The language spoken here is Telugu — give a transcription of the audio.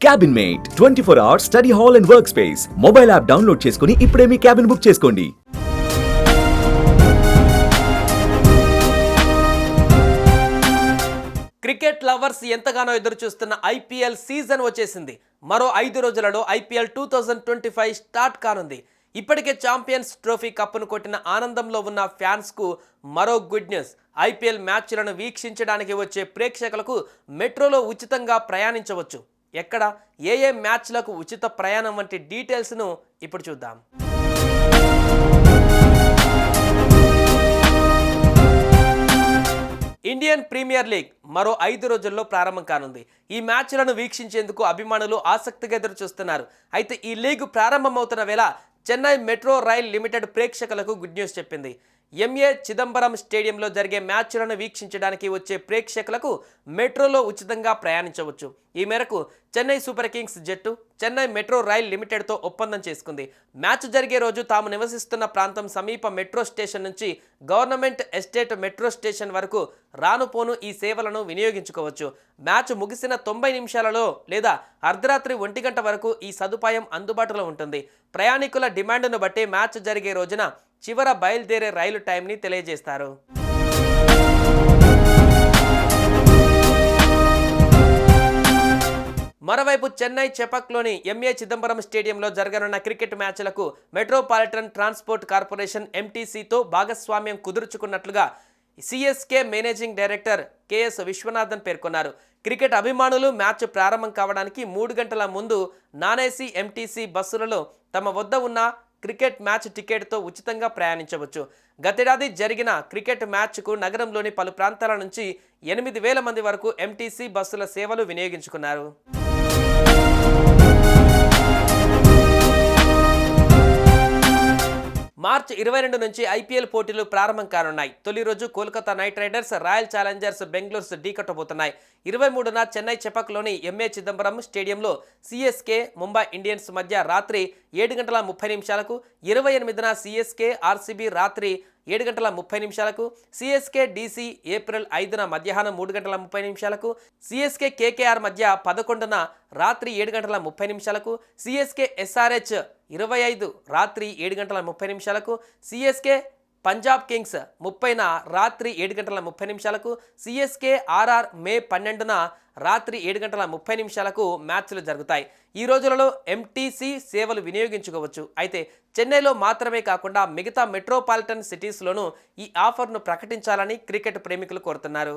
Cabin mate twenty four hours study hall and work space mobile app download చేసుకుని ఇప్పుడే మీ క్యాబిన్ బుక్ చేసుకోండి. క్రికెట్ లవర్స్ ఎంతగానో ఎదురు చూస్తున్న ఐపీఎల్ సీజన్ వచ్చేసింది. మరో ఐదు రోజులలో IPL two thousand twenty five start కానుంది. ఇప్పటికే ఛాంపియన్స్ ట్రోఫీ కప్పును కొట్టిన ఆనందంలో ఉన్న ఫ్యాన్స్కు మరో గుడ్ న్యూస్ ఐపీఎల్ మ్యాచ్లను వీక్షించడానికి వచ్చే ప్రేక్షకులకు మెట్రోలో ఉచితంగా ప్రయాణించవచ్చు. ఎక్కడ ఏ ఏ మ్యాచ్లకు ఉచిత ప్రయాణం వంటి డీటెయిల్స్ను ఇప్పుడు చూద్దాం. ఇండియన్ ప్రీమియర్ లీగ్ మరో ఐదు రోజుల్లో ప్రారంభం కానుంది. ఈ మ్యాచ్లను వీక్షించేందుకు అభిమానులు ఆసక్తిగా ఎదురు చూస్తున్నారు అయితే ఈ లీగ్ ప్రారంభమవుతున్న వేళ చెన్నై మెట్రో రైల్ లిమిటెడ్ ప్రేక్షకులకు గుడ్ న్యూస్ చెప్పింది. ఎంఏ చిదంబరం స్టేడియంలో జరిగే మ్యాచ్లను వీక్షించడానికి వచ్చే ప్రేక్షకులకు మెట్రోలో ఉచితంగా ప్రయాణించవచ్చు. ఈ మేరకు చెన్నై సూపర్ కింగ్స్ జట్టు చెన్నై మెట్రో రైల్ లిమిటెడ్తో ఒప్పందం చేసుకుంది. మ్యాచ్ జరిగే రోజు తాము నివసిస్తున్న ప్రాంతం సమీప మెట్రో స్టేషన్ నుంచి గవర్నమెంట్ ఎస్టేట్ మెట్రో స్టేషన్ వరకు రానుపోను ఈ సేవలను వినియోగించుకోవచ్చు. మ్యాచ్ ముగిసిన తొంభై నిమిషాలలో లేదా అర్ధరాత్రి ఒంటి గంట వరకు ఈ సదుపాయం అందుబాటులో ఉంటుంది. ప్రయాణికుల డిమాండ్ను బట్టి మ్యాచ్ జరిగే రోజున చివర బయలుదేరే రైలు టైంని తెలియజేస్తారు. మరోవైపు చెన్నై చెపక్లోని ఎంఏ చిదంబరం స్టేడియంలో జరగనున్న క్రికెట్ మ్యాచ్లకు మెట్రోపాలిటన్ ట్రాన్స్పోర్ట్ కార్పొరేషన్ ఎంటీసీతో భాగస్వామ్యం కుదుర్చుకున్నట్లుగా CSK managing director K S Viswanathan పేర్కొన్నారు. క్రికెట్ అభిమానులు మ్యాచ్ ప్రారంభం కావడానికి మూడు గంటల ముందు నానేసి ఎంటీసీ బస్సులలో తమ వద్ద ఉన్న క్రికెట్ మ్యాచ్ టికెట్తో ఉచితంగా ప్రయాణించవచ్చు. గతేడాది జరిగిన క్రికెట్ మ్యాచ్కు నగరంలోని పలు ప్రాంతాల నుంచి ఎనిమిది వేల మంది వరకు ఎంటీసీ బస్సుల సేవలు వినియోగించుకున్నారు. మార్చ్ ఇరవై రెండు నుంచి ఐపీఎల్ పోటీలు ప్రారంభం కానున్నాయి. తొలి రోజు Kolkata knight riders royal challengers బెంగళూరుస్ ఢీకట్టబోతున్నాయి ఇరవై మూడున చెన్నై చెపక్లోని ఎంఏ చిదంబరం స్టేడియంలో సిఎస్కే ముంబై ఇండియన్స్ మధ్య రాత్రి ఏడు గంటల ముప్పై నిమిషాలకు ఇరవై ఎనిమిదిన సిఎస్కే ఆర్సీబీ రాత్రి ఏడు గంటల ముప్పై నిమిషాలకు సిఎస్కే డీసీ ఏప్రిల్ ఐదున మధ్యాహ్నం మూడు గంటల ముప్పై నిమిషాలకు సిఎస్కే కేకేఆర్ మధ్య పదకొండున రాత్రి ఏడు గంటల ముప్పై నిమిషాలకు సిఎస్కే ఎస్ఆర్హెచ్ ఇరవై ఐదు రాత్రి ఏడు గంటల ముప్పై నిమిషాలకు సిఎస్కే పంజాబ్ కింగ్స్ ముప్పైన రాత్రి ఏడు గంటల ముప్పై నిమిషాలకు సిఎస్కే ఆర్ఆర్ మే పన్నెండున రాత్రి ఏడు గంటల ముప్పై నిమిషాలకు మ్యాచ్లు జరుగుతాయి. ఈ రోజులలో ఎంటీసీ సేవలు వినియోగించుకోవచ్చు. అయితే చెన్నైలో మాత్రమే కాకుండా మిగతా మెట్రోపాలిటన్ సిటీస్లోనూ ఈ ఆఫర్ను ప్రకటించాలని క్రికెట్ ప్రేమికులు కోరుతున్నారు.